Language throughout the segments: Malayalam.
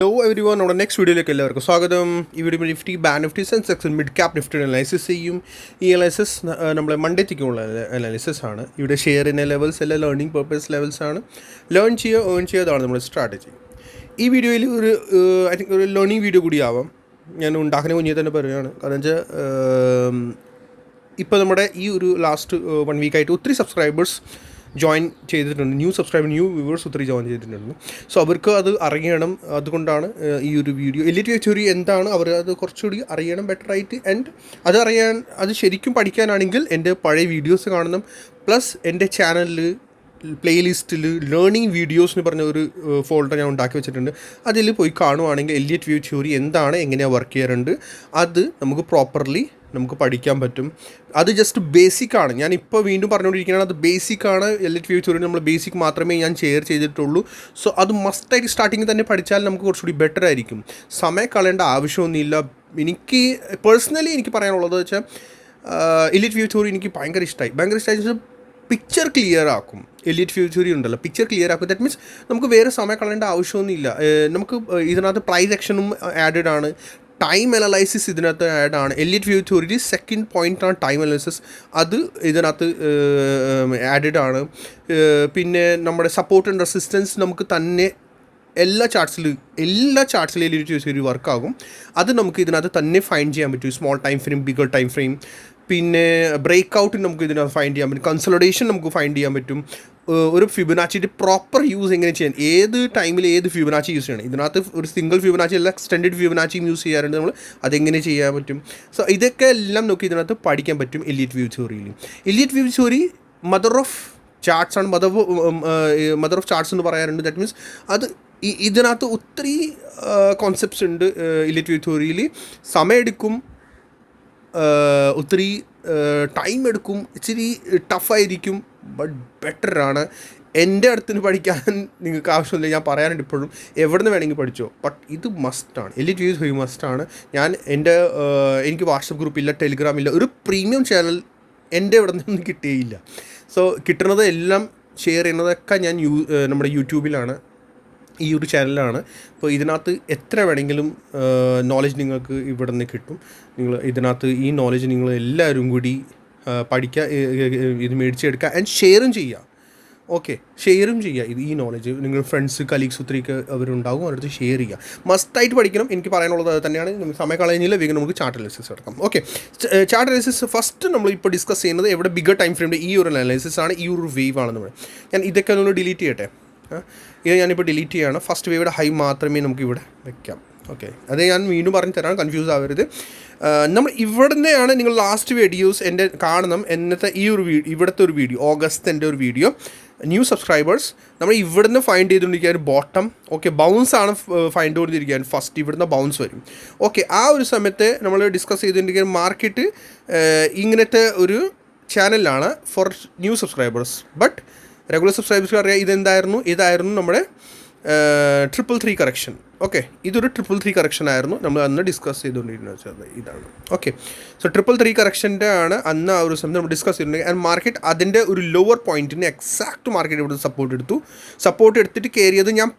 ഹലോ എവരി വൺ നമ്മുടെ നെക്സ്റ്റ് വീഡിയോയിലേക്ക് എല്ലാവർക്കും സ്വാഗതം. ഈ video Nifty bank Nifty Sensex mid cap Nifty analysis ചെയ്യും. ഈ അനാലിസിസ് നമ്മളെ മണ്ടേത്തേക്കുള്ള അനാലിസിസ് ആണ്. ഇവിടെ ഷെയറിന്റെ ലെവൽസ് എല്ലാം ലേണിംഗ് പർപ്പസ് ലെവൽസ് ആണ്. ലേൺ ചെയ്യുക ഏൺ ചെയ്യാതാണ് നമ്മുടെ സ്ട്രാറ്റജി ഈ വീഡിയോയിൽ ഒരു ഐ തിങ്ക് ഒരു ലേണിംഗ് വീഡിയോ കൂടി ആവാം. ഞാൻ ഉണ്ടാക്കുന്ന കുഞ്ഞിയെ തന്നെ പറയുകയാണ്. കാരണം വെച്ചാൽ ഇപ്പോൾ നമ്മുടെ ഈ ഒരു ലാസ്റ്റ് വൺ വീക്കായിട്ട് ഒത്തിരി സബ്സ്ക്രൈബേഴ്സ് ജോയിൻ ചെയ്തിട്ടുണ്ട്. ന്യൂ സബ്സ്ക്രൈബർ ന്യൂ വ്യൂവേഴ്സ് ഒത്തിരി ജോയിൻ ചെയ്തിട്ടുണ്ടായിരുന്നു സോ അവർക്ക് അത് അറിയണം. അതുകൊണ്ടാണ് ഈ ഒരു വീഡിയോ എലിറ്റ് വെച്ചൊരു എന്താണ്? അവർ അത് കുറച്ചുകൂടി അറിയണം ബെറ്റർ ആയിട്ട്. ആൻഡ് അത് അറിയാൻ അത് ശരിക്കും പഠിക്കാനാണെങ്കിൽ എന്റെ പഴയ വീഡിയോസ് കാണണം. പ്ലസ് എന്റെ ചാനലിൽ പ്ലേലിസ്റ്റിൽ ലേണിംഗ് വീഡിയോസ് എന്ന് പറഞ്ഞ ഒരു ഫോൾഡർ ഞാൻ ഉണ്ടാക്കി വെച്ചിട്ടുണ്ട്. അതിൽ പോയി കാണുവാണെങ്കിൽ എലിയറ്റ് വ്യൂ ചോറി എന്താണ് എങ്ങനെയാണ് വർക്ക് ചെയ്യാറുണ്ട് അത് നമുക്ക് പ്രോപ്പർലി നമുക്ക് പഠിക്കാൻ പറ്റും. അത് ജസ്റ്റ് ബേസിക് ആണ്. ഞാൻ ഇപ്പോൾ വീണ്ടും പറഞ്ഞുകൊണ്ടിരിക്കുകയാണ് അത് ബേസിക് ആണ്. എലിറ്റ് വ്യൂ തിയറി നമ്മൾ ബേസിക് മാത്രമേ ഞാൻ ഷെയർ ചെയ്തിട്ടുള്ളൂ. സോ അത് മസ്റ്റായിട്ട് സ്റ്റാർട്ടിങ്ങിൽ തന്നെ പഠിച്ചാൽ നമുക്ക് കുറച്ചുകൂടി ബെറ്റർ ആയിരിക്കും. സമയം കളയേണ്ട ആവശ്യമൊന്നുമില്ല. എനിക്ക് പേഴ്സണലി എനിക്ക് പറയാനുള്ളത് വെച്ചാൽ എലിറ്റ് വ്യൂ തിയറി എനിക്ക് ഭയങ്കര ഇഷ്ടമായി ഭയങ്കര ഇഷ്ടമായി പിക്ചർ ക്ലിയർ ആക്കും. എലിറ്റ് ഫ്യൂച്ചറി ഉണ്ടല്ലോ. പിക്ചർ ക്ലിയർ ആക്കും. ദാറ്റ് മീൻസ് നമുക്ക് വേറെ സമയം കളയേണ്ട ആവശ്യമൊന്നുമില്ല. നമുക്ക് ഇതിനകത്ത് പ്രൈസ് ആക്ഷനും ആഡഡ് ആണ്. ടൈം അനലൈസിസ് ഇതിനകത്ത് ആഡ് ആണ്. എലിറ്റ് ഫ്യൂച്ചറിറ്റി സെക്കൻഡ് പോയിന്റാണ് ടൈം അനലൈസിസ് അത് ഇതിനകത്ത് ആഡഡ് ആണ്. പിന്നെ നമ്മുടെ സപ്പോർട്ട് ആൻഡ് റെസിസ്റ്റൻസ് നമുക്ക് തന്നെ എല്ലാ ചാർട്ട്സിലും എല്ലാ ചാർട്ട്സിലും എലിറ്റ് വർക്ക് വർക്കാകും അത് നമുക്ക് ഇതിനകത്ത് തന്നെ ഫൈൻഡ് ചെയ്യാൻ പറ്റും. Small time frame bigger time frame പിന്നെ ബ്രേക്ക് ഔട്ട് നമുക്ക് ഇതിനകത്ത് ഫൈൻഡ് ചെയ്യാൻ പറ്റും. കൺസൾട്ടേഷൻ നമുക്ക് ഫൈൻഡ് ചെയ്യാൻ പറ്റും. ഒരു ഫിബനാച്ചിന്റെ പ്രോപ്പർ യൂസ് എങ്ങനെ ചെയ്യാൻ ഏത് ടൈമിൽ ഏത് ഫിബനാച്ചി യൂസ് ചെയ്യണം? ഇതിനകത്ത് ഒരു സിംഗിൾ ഫിബനാച്ചി അല്ല എക്സ്റ്റെൻഡഡ് ഫിബനാച്ചിയും യൂസ് ചെയ്യാറുണ്ട് നമ്മൾ അതെങ്ങനെ ചെയ്യാൻ പറ്റും? സോ ഇതൊക്കെ എല്ലാം നോക്കി ഇതിനകത്ത് പഠിക്കാൻ പറ്റും എലിയറ്റ് വ്യൂ തിയറിയിൽ Elliott wave theory mother of charts ആണ്. മദർ മദർ ഓഫ് ചാർട്സ് എന്ന് പറയാറുണ്ട്. ദാറ്റ് മീൻസ് അത് ഇതിനകത്ത് ഒത്തിരി കോൺസെപ്റ്റ്സ് ഉണ്ട് ഇലിറ്റ് വ്യൂ തിയോറിയിൽ സമയമെടുക്കും ഒത്തിരി ടൈം എടുക്കും ഇച്ചിരി ടഫായിരിക്കും ബട്ട് ബെറ്റർ ആണ്. എന്റെ അടുത്തുനിന്ന് പഠിക്കാൻ നിങ്ങൾക്ക് ആവശ്യമില്ല ഞാൻ പറയാനുണ്ട് ഇപ്പോഴും. എവിടെ നിന്ന് വേണമെങ്കിൽ പഠിച്ചോ. ബട്ട് ഇത് മസ്റ്റാണ് എലിറ്റ് വ്യൂസ് ഹൈ മസ്റ്റാണ് ഞാൻ എന്റെ എനിക്ക് വാട്സപ്പ് ഗ്രൂപ്പില്ല ടെലിഗ്രാം ഇല്ല ഒരു പ്രീമിയം ചാനൽ എന്റെ ഇവിടെ നിന്നും കിട്ടിയില്ല. സോ കിട്ടുന്നത് എല്ലാം ഷെയർ ചെയ്യുന്നതൊക്കെ ഞാൻ യൂ നമ്മുടെ യൂട്യൂബിലാണ് ഈ ഒരു ചാനലാണ് അപ്പോൾ ഇതിനകത്ത് എത്ര വേണമെങ്കിലും നോളജ് നിങ്ങൾക്ക് ഇവിടെ നിന്ന് കിട്ടും. നിങ്ങൾ ഇതിനകത്ത് ഈ നോളജ് നിങ്ങൾ എല്ലാവരും കൂടി പഠിക്കുക ഇത് മേടിച്ചെടുക്കുക ആൻഡ് ഷെയറും ചെയ്യുക ഓക്കെ ഷെയറും ചെയ്യുക ഇത് ഈ നോളജ് നിങ്ങൾ ഫ്രണ്ട്സ് കലീഗ്സ് ഒത്തിരിക്ക് അവരുണ്ടാകും അവരടുത്ത് ഷെയർ ചെയ്യുക മസ്റ്റായിട്ട് പഠിക്കണം. എനിക്ക് പറയാനുള്ളത് അത് തന്നെയാണ്. സമയം കളയുന്നില്ല. വേഗം നമുക്ക് ചാർട്ട് അനാലിസിസ് എടുക്കാം ഓക്കെ ചാർട്ട് അനാലിസിസ് ഫസ്റ്റ് നമ്മൾ ഇപ്പോൾ ഡിസ്കസ് ചെയ്യുന്നത് എവിടെ ബിഗർ ടൈം ഫ്രെയിമിന്റെ ഈ ഒരു അനാലിസിസ് ആണ് ഈ ഒരു വേവ് ആണെന്ന് പറയുന്നത് ഞാൻ ഇതൊക്കെ ഒന്ന് ഡിലീറ്റ് ചെയ്യട്ടെ? ഇത് ഞാനിപ്പോൾ ഡിലീറ്റ് ചെയ്യണം. ഫസ്റ്റ് വേയുടെ ഹൈ മാത്രമേ നമുക്ക് ഇവിടെ വെക്കാം. ഓക്കെ അത് ഞാൻ വീണ്ടും പറഞ്ഞു തരാം. കൺഫ്യൂസ് ആവരുത്. നമ്മൾ ഇവിടെ നിന്നാണ് നിങ്ങൾ ലാസ്റ്റ് വീഡിയോസ് എന്റെ കാണണം. എന്നത്തെ ഈ ഒരു വീഡിയോ ഇവിടുത്തെ ഒരു വീഡിയോ ഓഗസ്റ്റിന്റെ ഒരു വീഡിയോ. ന്യൂ സബ്സ്ക്രൈബേഴ്സ് നമ്മൾ ഇവിടുന്ന് ഫൈൻഡ് ചെയ്തുകൊണ്ടിരിക്കാൻ ബോട്ടം ഓക്കെ ബൗൺസ് ആണ് ഫൈൻഡ് ചെയ്തുകൊണ്ടിരിക്കാൻ ഫസ്റ്റ് ഇവിടുന്ന് ബൗൺസ് വരും. ഓക്കെ ആ ഒരു സമയത്ത് നമ്മൾ ഡിസ്കസ് ചെയ്തുകൊണ്ടിരിക്കുന്ന മാർക്കറ്റ് ഇങ്ങനത്തെ ഒരു ചാനലാണ് for new subscribers but regular subscribers അറിയാം ഇതെന്തായിരുന്നു? ഇതായിരുന്നു നമ്മുടെ ട്രിപ്പിൾ ത്രീ കറക്ഷൻ ഓക്കെ ഇതൊരു ട്രിപ്പിൾ ത്രീ കറക്ഷൻ ആയിരുന്നു. നമ്മൾ അന്ന് ഡിസ്കസ് ചെയ്തുകൊണ്ടിരുന്നത് ഇതാണ്. ഓക്കെ സോ ട്രിപ്പിൾ ത്രീ കറക്ഷന്റെ ആണ് അന്ന് ആ ഒരു സമയത്ത് നമ്മൾ ഡിസ്കസ് ചെയ്തിട്ടുണ്ടെങ്കിൽ ആൻഡ് മാർക്കറ്റ് അതിന്റെ ഒരു ലോവർ പോയിന്റിന് എക്സാക്ട് മാർക്കറ്റ് ഇവിടെ സപ്പോർട്ട് എടുത്തു. സപ്പോർട്ട് എടുത്തിട്ട് കയറിയത് ഞാൻ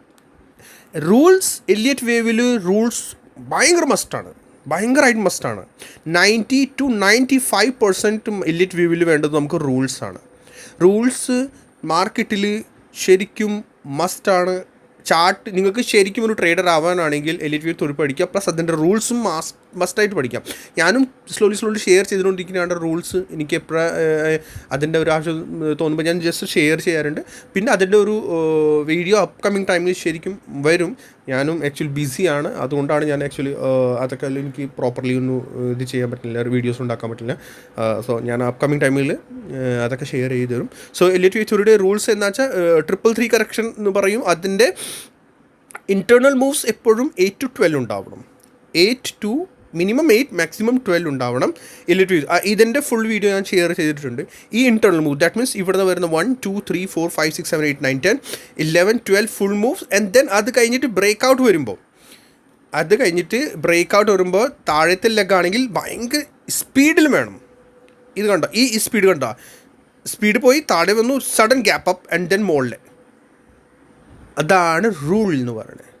റൂൾസ് എലിയറ്റ് വേവിൽ റൂൾസ് ഭയങ്കര മസ്റ്റാണ് ഭയങ്കരമായിട്ട് മസ്റ്റാണ് ninety two ninety five percent Elliott വ്യൂവിൽ വേണ്ടത് നമുക്ക് റൂൾസാണ് റൂൾസ് മാർക്കറ്റിൽ ശരിക്കും മസ്റ്റാണ് ചാർട്ട് നിങ്ങൾക്ക് ശരിക്കും ഒരു ട്രേഡർ ആവാനാണെങ്കിൽ എലിറ്റ് വ്യൂ തൊഴിൽ പഠിക്കുക. പ്ലസ് അതിന്റെ റൂൾസും മാസ് മസ്റ്റായിട്ട് പഠിക്കാം. ഞാനും സ്ലോലി സ്ലോലി ഷെയർ ചെയ്തുകൊണ്ടിരിക്കുന്നതാണ് റൂൾസ് എനിക്ക് എപ്പോഴാണ് അതിന്റെ ഒരു ആവശ്യം തോന്നുമ്പോൾ ഞാൻ ജസ്റ്റ് ഷെയർ ചെയ്യാറുണ്ട്. പിന്നെ അതിന്റെ ഒരു വീഡിയോ അപ്കമിങ് ടൈമിൽ ശരിക്കും വരും. ഞാനും ആക്ച്വലി ബിസിയാണ് അതുകൊണ്ടാണ് ഞാൻ ആക്ച്വലി അതൊക്കെ എനിക്ക് പ്രോപ്പർലി ഒന്നും ഇത് ചെയ്യാൻ പറ്റില്ല. വീഡിയോസ് ഉണ്ടാക്കാൻ പറ്റില്ല. സോ ഞാൻ അപ്കമിങ് ടൈമിൽ അതൊക്കെ ഷെയർ ചെയ്ത് തരും. സോ എലിറ്റ് വെച്ചവരുടെ റൂൾസ് എന്ന് വെച്ചാൽ ട്രിപ്പിൾ ത്രീ കറക്ഷൻ എന്ന് പറയും. അതിന്റെ ഇന്റേർണൽ മൂവ്സ് എപ്പോഴും എയ്റ്റ് ടു ട്വൽവ് ഉണ്ടാവണം. Eight to minimum eight maximum twelve ഉണ്ടാവണം. ഇലക്ട്രിക് ഇതിന്റെ ഫുൾ വീഡിയോ ഞാൻ ഷെയർ ചെയ്തിട്ടുണ്ട്. ഈ ഇന്റേർണൽ മൂവ് ദാറ്റ് മീൻസ് ഇവിടെ നിന്ന് വരുന്ന one two three four five six seven eight nine ten eleven twelve full moves and then അത് കഴിഞ്ഞിട്ട് ബ്രേക്ക് ഔട്ട് വരുമ്പോൾ അത് കഴിഞ്ഞിട്ട് ബ്രേക്ക് ഔട്ട് വരുമ്പോൾ താഴത്തെ ലെഗാണെങ്കിൽ ഭയങ്കര സ്പീഡിൽ വേണം. ഇത് കണ്ടോ? ഈ സ്പീഡ് കണ്ടോ? സ്പീഡ് പോയി താഴെ വന്നു sudden gap up and then മോളിൽ അതാണ് റൂൾ എന്ന് പറയുന്നത്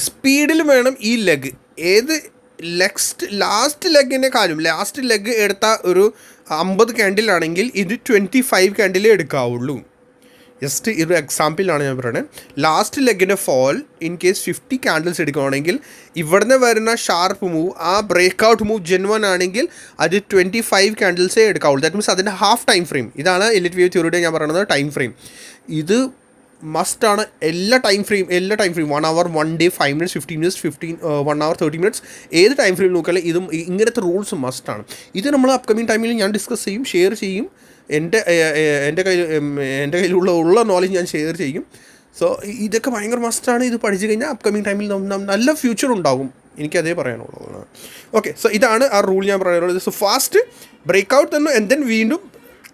സ്പീഡിൽ വേണം ഈ ലെഗ് ഏത് ലെക്സ്റ്റ് ലാസ്റ്റ് കാര്യം ലാസ്റ്റ് ലെഗ് എടുത്ത ഒരു അമ്പത് ക്യാൻഡിലാണെങ്കിൽ ഇത് ട്വന്റി ഫൈവ് ക്യാൻഡിലേ എടുക്കാവുള്ളൂ. ജസ്റ്റ് ഒരു എക്സാമ്പിളാണ് ഞാൻ പറയുന്നത് last ലെഗിന്റെ fall in case fifty candles എടുക്കുകയാണെങ്കിൽ ഇവിടുന്ന് വരുന്ന ഷാർപ്പ് മൂവ് ആ ബ്രേക്ക് ഔട്ട് മൂവ് ജെൻവൻ ആണെങ്കിൽ അത് ട്വന്റി ഫൈവ് ക്യാൻഡിൽസേ എടുക്കാവുള്ളൂ. ദാറ്റ് മീൻസ് അതിന്റെ ഹാഫ് ടൈം ഫ്രെയിം ഇതാണ് എലിറ്റ് വ്യൂ തിയറിയുടെ ഞാൻ പറയുന്നത് ടൈം ഫ്രെയിം ഇത് മസ്റ്റാണ് എല്ലാ ടൈം ഫ്രെയിം എല്ലാ time frame one hour one day five minutes fifteen minutes fifteen one hour thirty minutes ഏത് ടൈം ഫ്രെയിം നോക്കിയാലും ഇതും ഇങ്ങനത്തെ റൂൾസ് മസ്റ്റാണ് ഇത് നമ്മൾ അപ്കമിങ് ടൈമിൽ ഞാൻ ഡിസ്കസ് ചെയ്യും ഷെയർ ചെയ്യും. എന്റെ എന്റെ കയ്യിൽ എന്റെ കയ്യിലുള്ള ഉള്ള നോളജ് ഞാൻ ഷെയർ ചെയ്യും. സോ ഇതൊക്കെ ഭയങ്കര മസ്റ്റാണ് ഇത് പഠിച്ചു കഴിഞ്ഞാൽ അപ്കമിങ് ടൈമിൽ നല്ല ഫ്യൂച്ചർ ഉണ്ടാകും എനിക്കതേ പറയാനുള്ളൂ. ഓക്കെ സോ ഇതാണ് ആ റൂൾ ഞാൻ പറയാനുള്ളത്. സോ ഫാസ്റ്റ് ബ്രേക്ക് ഔട്ട് തന്നു എന്തെങ്കിലും വീണ്ടും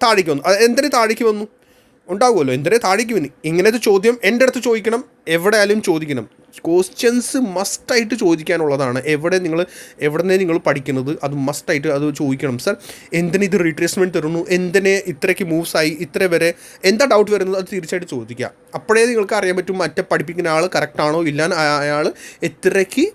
താഴേക്ക് വന്നു. എന്തിന് താഴേക്ക് വന്നു? ഉണ്ടാവുമല്ലോ? എന്തിനെ താഴേക്ക് വന്നു ഇങ്ങനത്തെ ചോദ്യം എന്റെ അടുത്ത് ചോദിക്കണം എവിടെ ആയാലും ചോദിക്കണം ക്വസ്റ്റ്യൻസ് മസ്റ്റായിട്ട് ചോദിക്കാനുള്ളതാണ്. എവിടെ നിങ്ങൾ എവിടെ നിന്ന് നിങ്ങൾ പഠിക്കുന്നത് അത് മസ്റ്റായിട്ട് അത് ചോദിക്കണം സർ എന്തിനു ഇത് റീട്രേസ്മെന്റ് തരുന്നു? എന്തിനെ ഇത്രയ്ക്ക് മൂവ്സ് ആയി? ഇത്ര വരെ എന്താ ഡൗട്ട് വരുന്നത്? അത് തീർച്ചയായിട്ടും ചോദിക്കുക. അപ്പോഴേ നിങ്ങൾക്ക് അറിയാൻ പറ്റും മറ്റേ പഠിപ്പിക്കുന്ന ആൾ കറക്റ്റാണോ ഇല്ല അയാൾ എത്രയ്ക്ക്